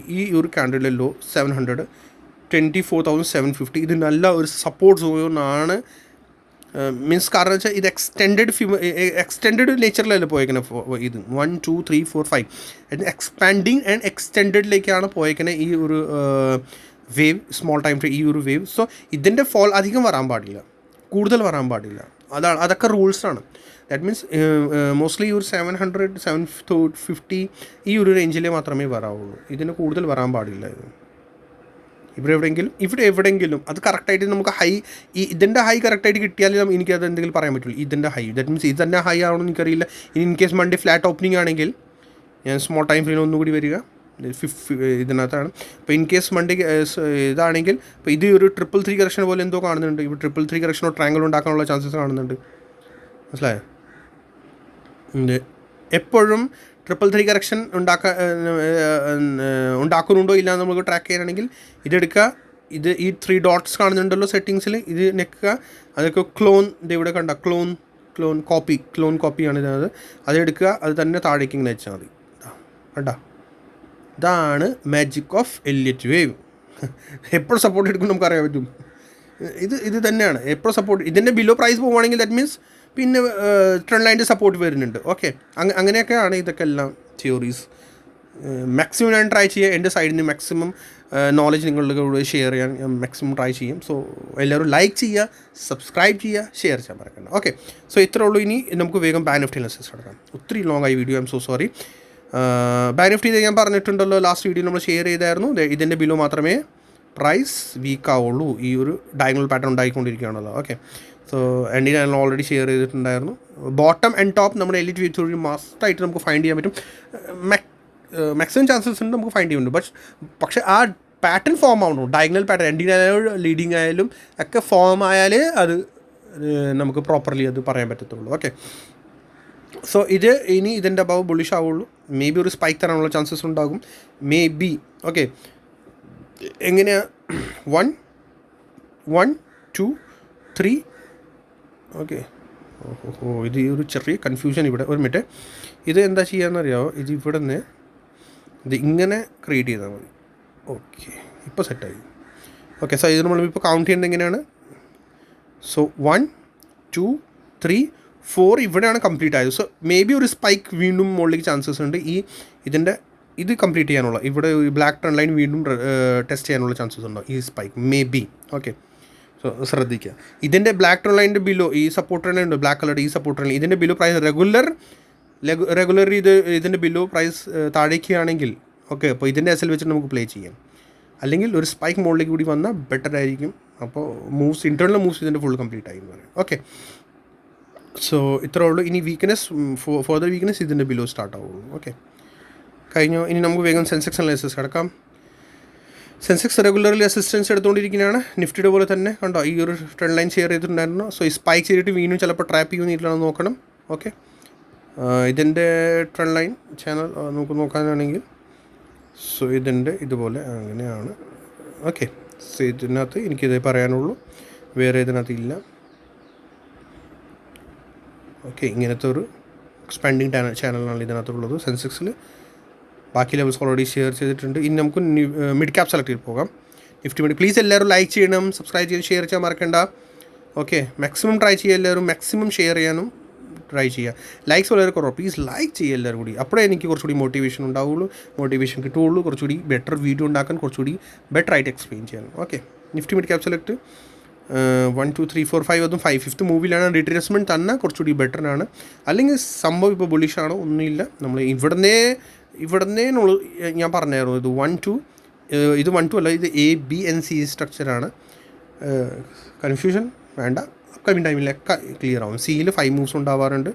ഈ- ഒരു candidate low seven hundred twenty four thousand seven fifty ഇത് നല്ല ഒരു സപ്പോർട്ട് സോണാണ് മീൻസ് കാരണം വെച്ചാൽ ഇത് എക്സ്റ്റെൻഡഡ് ഫ്യൂ എക്സ്റ്റെൻഡഡ് നേച്ചറിലല്ല പോയേക്കുന്നത് ഇത് one two three four five expanding and എക്സ്റ്റെൻഡഡിലേക്കാണ് പോയേക്കുന്നത് ഈ ഒരു വേവ് സ്മോൾ ടൈം ഈ ഒരു വേവ് സോ ഇതിന്റെ ഫോൾ അധികം വരാൻ പാടില്ല. കൂടുതൽ വരാൻ പാടില്ല. അതാണ് അതൊക്കെ റൂൾസാണ് ദാറ്റ് മീൻസ് മോസ്റ്റ്ലി ഒരു സെവൻ ഹൺഡ്രഡ് സെവൻ ഫിഫ്റ്റി ഈ ഒരു റേഞ്ചിലേ മാത്രമേ വരാവുള്ളൂ. ഇതിന് കൂടുതൽ വരാൻ പാടില്ല ഇത്. ഇവിടെ എവിടെയെങ്കിലും ഇവിടെ എവിടെയെങ്കിലും അത് കറക്റ്റായിട്ട് നമുക്ക് ഹൈ ഈ ഇതിന്റെ ഹൈ കറക്റ്റായിട്ട് കിട്ടിയാലേ എനിക്കത് എന്തെങ്കിലും പറയാൻ പറ്റുള്ളൂ. ഇതിന്റെ ഹൈ ദാറ്റ് മീൻസ് ഇത് തന്നെ ഹൈ ആണോ എനിക്കറിയില്ല. ഇനി in case Monday flat opening ആണെങ്കിൽ ഞാൻ സ്മോൾ ടൈം ഫ്രെയിം ഒന്നുകൂടി വരിക. ഫിഫ് ഇതിനകത്താണ്. അപ്പോൾ ഇൻ കേസ് മണ്ടി ഇതാണെങ്കിൽ ഇപ്പോൾ ഇത് ഒരു ട്രിപ്പിൾ ത്രീ കറക്ഷൻ പോലെ എന്തോ കാണുന്നുണ്ട്. ഇപ്പോൾ ട്രിപ്പിൾ ത്രീ കറക്ഷനോ ട്രാങ്കിൾ ഉണ്ടാക്കാനുള്ള ചാൻസസ് കാണുന്നുണ്ട്. മനസ്സിലായോ? എപ്പോഴും ട്രിപ്പിൾ ത്രീ കറക്ഷൻ ഉണ്ടാക്കാൻ ഉണ്ടാക്കുന്നുണ്ടോ ഇല്ല നമുക്ക് ട്രാക്ക് ചെയ്യാനാണെങ്കിൽ ഇതെടുക്കുക. ഇത് ഈ ത്രീ ഡോട്ട്സ് കാണുന്നുണ്ടല്ലോ സെറ്റിങ്സിൽ ഇത് നെക്കുക അതൊക്കെ ക്ലോൺ ഇത് ഇവിടെ കണ്ട ക്ലോൺ ക്ലോൺ കോപ്പി ക്ലോൺ കോപ്പിയാണ് ഇതിനകത്ത് അതെടുക്കുക അത്. തന്നെ താഴേക്ക് ഇങ്ങനെ വെച്ചാൽ മതി. കണ്ട? ഇതാണ് മാജിക് ഓഫ് എല്ലിയറ്റ് വേവ് എപ്പോഴും സപ്പോർട്ട് എടുക്കും നമുക്ക് അറിയാൻ പറ്റും. ഇത് ഇത് തന്നെയാണ്. എപ്പോഴും സപ്പോർട്ട് ഇതിന്റെ ബിലോ പ്രൈസ് പോവുകയാണെങ്കിൽ ദാറ്റ് മീൻസ് പിന്നെ ട്രെൻഡ് ലൈന്റെ സപ്പോർട്ട് വരുന്നുണ്ട്. ഓക്കെ അങ്ങനെയൊക്കെയാണ് ഇതൊക്കെ എല്ലാം തിയോറീസ് മാക്സിമം ഞാൻ ട്രൈ ചെയ്യുക എന്റെ സൈഡിൽ നിന്ന് മാക്സിമം നോളജ് നിങ്ങളുടെ കൂടെ ഷെയർ ചെയ്യാൻ മാക്സിമം ട്രൈ ചെയ്യും. സോ എല്ലാവരും ലൈക്ക് ചെയ്യുക സബ്സ്ക്രൈബ് ചെയ്യുക ഷെയർ ചെയ്യാൻ മറക്കണ്ട. ഓക്കെ സോ ഇത്രേ ഉള്ളൂ ഇനി. നമുക്ക് വേഗം ബാൻ ഓഫ് ടീനസ് കിടക്കാം ഒത്തിരി ലോങ് ആയി video I so sorry of ഞാൻ പറഞ്ഞിട്ടുണ്ടല്ലോ ലാസ്റ്റ് വീഡിയോ നമ്മൾ ഷെയർ ചെയ്തായിരുന്നു. ഇതിന്റെ ബിലോ മാത്രമേ പ്രൈസ് വീക്കാവുള്ളൂ ഈ ഒരു ഡയഗണൽ പാറ്റേൺ ഉണ്ടായിക്കൊണ്ടിരിക്കുകയാണല്ലോ. ഓക്കെ സോ എന്റെ ഞാൻ ഓൾറെഡി ഷെയർ ചെയ്തിട്ടുണ്ടായിരുന്നു. ബോട്ടം ആൻഡ് ടോപ്പ് നമ്മുടെ എലിറ്റ് വീച്ച് ഒരു മസ്റ്റായിട്ട് നമുക്ക് ഫൈൻഡ് ചെയ്യാൻ പറ്റും. മാക്സിമം ചാൻസസ് ഉണ്ട് നമുക്ക് ഫൈൻഡ് ചെയ്യുന്നുണ്ട്. ബട്ട് പക്ഷേ ആ പാറ്റേൺ ഫോം ആവണു? ഡയഗണൽ പാറ്റേൺ എൻഡിങ് ആയാലും ലീഡിങ് ആയാലും ഒക്കെ ഫോം ആയാലേ അത് നമുക്ക് പ്രോപ്പർലി അത് പറയാൻ പറ്റത്തുള്ളൂ. ഓക്കെ സോ ഇത് ഇനി ഇതിന്റെ അഭാവം ബുള്ളിഷ് ആവുള്ളൂ. മേ ബി ഒരു സ്പൈക്ക് തരാനുള്ള ചാൻസസ് ഉണ്ടാകും. മേ ബി ഓക്കെ എങ്ങനെയാണ് one one two three okay. ഓഹോ ഇത് ഒരു ചെറിയ കൺഫ്യൂഷൻ ഇവിടെ. ഒരു മിനിറ്റ് ഇത് എന്താ ചെയ്യാന്നറിയാമോ ഇത് ഇവിടെ നിന്ന് ഇത് ഇങ്ങനെ ക്രിയേറ്റ് ചെയ്താൽ മതി. ഓക്കെ ഇപ്പോൾ സെറ്റായി ഓക്കെ സോ ഇത് നമ്മളിപ്പോൾ കൗണ്ട് ചെയ്യുന്നത് എങ്ങനെയാണ്? So one two three four ഇവിടെയാണ് കംപ്ലീറ്റ് ആയത്. സോ മേ ബി ഒരു സ്പൈക്ക് വീണ്ടും മുകളിലേക്ക് ചാൻസസ് ഉണ്ട്. ഈ ഇതിന്റെ ഇത് കംപ്ലീറ്റ് ചെയ്യാനുള്ള ഇവിടെ ബ്ലാക്ക് ടൺ ലൈൻ വീണ്ടും ടെസ്റ്റ് ചെയ്യാനുള്ള ചാൻസസ് ഉണ്ടോ? ഈ spike may be okay. So ശ്രദ്ധിക്കുക. ഇതിന്റെ ബ്ലാക്ക് ട്രോളിന്റെ ലൈനിന്റെ ബിലോ ഈ സപ്പോർട്ടർ ഉണ്ട് ബ്ലാക്ക് കളർ ഈ സപ്പോർട്ടർ ലൈൻ ഇതിന്റെ ബിലോ പ്രൈസ് റെഗുലർ റെഗുലർ ഇത് ഇതിന്റെ ബിലോ പ്രൈസ് താഴേക്കാണെങ്കിൽ ഓക്കെ അപ്പോൾ ഇതിന്റെ എസ് എൽ വെച്ചിട്ട് നമുക്ക് പ്ലേ ചെയ്യാം. അല്ലെങ്കിൽ ഒരു സ്പൈക്ക് മോളിലേക്ക് കൂടി വന്നാൽ ബെറ്റർ ആയിരിക്കും. അപ്പോൾ മൂവ്സ് ഇന്റേർണൽ മൂവ്സ് ഇതിന്റെ ഫുൾ കംപ്ലീറ്റ് ആയി എന്ന് പറയാം. ഓക്കെ സോ ഇത്രേ ഉള്ളൂ. ഇനി വീക്ക്നെസ് ഫോർദർ വീക്ക്നെസ് ഇതിന്റെ ബിലോ സ്റ്റാർട്ട് ആവുള്ളൂ. ഓക്കെ കഴിഞ്ഞു? ഇനി നമുക്ക് വേഗം സെൻസെക്സ് അനാലിസിസ് കിടക്കാം. സെൻസെക്സ് റെഗുലർലി അസിസ്റ്റൻസ് എടുത്തുകൊണ്ടിരിക്കുന്നതാണ് നിഫ്റ്റിയുടെ പോലെ തന്നെ കണ്ടോ ഈ ഒരു ട്രെൻഡ് ലൈൻ ഷെയർ ചെയ്തിട്ടുണ്ടായിരുന്നു. സോ ഈ സ്പൈക്ക് ചെയ്തിട്ട് വീണ്ടും ചിലപ്പോൾ ട്രാപ്പ് ചെയ്യുന്നില്ലാന്ന് നോക്കണം. ഓക്കെ ഇതിന്റെ ട്രെൻഡ് ലൈൻ ചാനൽ നമുക്ക് നോക്കാനാണെങ്കിൽ. സോ ഇതിന്റെ ഇതുപോലെ അങ്ങനെയാണ്. ഓക്കെ സോ ഇതിനകത്ത് എനിക്കിതേ പറയാനുള്ളൂ. വേറെ ഇതിനകത്ത് ഇല്ല. ഓക്കെ ഇങ്ങനത്തെ ഒരു എക്സ്പാൻഡിങ് ടാനൽ ചാനലാണ് ഇതിനകത്തുള്ളത്. സെൻസെക്സിൽ ബാക്കി ലെവൽസ് ഓൾറെഡി ഷെയർ ചെയ്തിട്ടുണ്ട്. ഇനി നമുക്ക് മിഡ് ക്യാപ് സെലക്ട് ചെയ്ത് പോകാം. നിഫ്റ്റി മിഡ് പ്ലീസ് എല്ലാവരും ലൈക്ക് ചെയ്യണം സബ്സ്ക്രൈബ് ചെയ്ത് ഷെയർ ചെയ്യാൻ മറക്കണ്ട. ഓക്കെ മാക്സിമം ട്രൈ ചെയ്യുക എല്ലാവരും മാക്സിമം ഷെയർ ചെയ്യാനും ട്രൈ ചെയ്യുക. ലൈക്സ് വളരെ കുറവ്. പ്ലീസ് ലൈക്ക് ചെയ്യുക എല്ലാവരും കൂടി. അപ്പോഴേ എനിക്ക് കുറച്ചുകൂടി മോട്ടിവേഷൻ ഉണ്ടാവുള്ളൂ മോട്ടിവേഷൻ കിട്ടുകയുള്ളൂ. കുറച്ചുകൂടി ബെറ്റർ വീഡിയോ ഉണ്ടാക്കാൻ കുറച്ചുകൂടി ബെറ്റർ ആയിട്ട് എക്സ്പ്ലെയിൻ ചെയ്യാനും. Okay Nifty mid cap select one two three four five അതും ഫൈവ് ഫിഫ്ത്ത് മൂവിലാണ് റിട്രേസ്മെന്റ് തന്നെ കുറച്ചുകൂടി ബെറ്ററാണ് അല്ലെങ്കിൽ സംഭവം ഇപ്പോൾ ബുളിഷാണോ ഒന്നുമില്ല. നമ്മൾ ഇവിടുന്നേ ഇവിടുന്നേ ഞാൻ പറഞ്ഞായിരുന്നു ഇത് വൺ ടു ഇത് വൺ ടു അല്ല ഇത് എ ബി എൻ സി സ്ട്രക്ചറാണ് കൺഫ്യൂഷൻ വേണ്ട. അപ്കമിങ് ടൈമിലൊക്കെ ക്ലിയർ ആവും. സിയിൽ ഫൈവ് മൂവ്സ് ഉണ്ടാവാറുണ്ട്.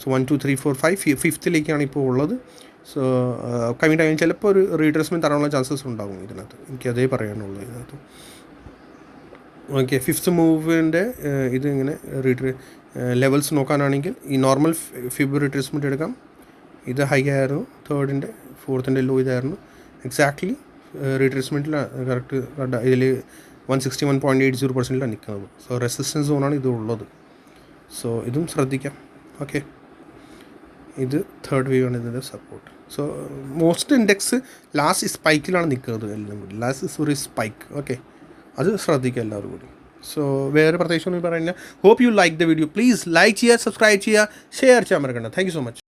So one two three four five ഫിഫ്ത്തിലേക്കാണ് ഇപ്പോൾ ഉള്ളത്. സോ അപ്കമിങ് ടൈമിൽ ചിലപ്പോൾ ഒരു റീഡ്രസ്മെന്റ് തരാനുള്ള ചാൻസസ് ഉണ്ടാകും ഇതിനകത്ത്. അതേ പറയാനുള്ളൂ ഇതിനകത്ത്. ഓക്കെ ഫിഫ്ത്ത് മൂവിന്റെ ഇത് ഇങ്ങനെ റീട്രേ ലെവൽസ് നോക്കാനാണെങ്കിൽ ഈ നോർമൽ ഫിബ് റിട്രേസ്മെന്റ് എടുക്കാം. ഇത് ഹൈ ആയിരുന്നു. തേർഡിന്റെ ഫോർത്തിന്റെ ലോ ഇതായിരുന്നു. എക്സാക്ട്ലി റീട്രേസ്മെന്റിലാണ് കറക്റ്റ് ഇതിൽ one sixty one point eight zero പെർസെന്റിലാണ് നിൽക്കുന്നത് സോ റെസിസ്റ്റൻസ് സോണാണ് ഇത് ഉള്ളത്. സോ ഇതും ശ്രദ്ധിക്കാം. ഓക്കെ ഇത് തേർഡ് വേവ് ആണ് ഇതിന്റെ support so most index last സ്പൈക്കിലാണ് നിൽക്കുന്നത് എല്ലാം കൂടി. ലാസ്റ്റ് ഒരു സ്പൈക്ക് ഓക്കെ അത് ശ്രദ്ധിക്കുക എല്ലാവരും കൂടി. സോ വേറെ പ്രത്യേകിച്ച് ഒന്നും കഴിഞ്ഞാൽ hope you like the video please like ചെയ്യുക സബ്സ്ക്രൈബ് ചെയ്യുക ഷെയർ ചെയ്യാൻ മറക്കണ്ട. Thank you so much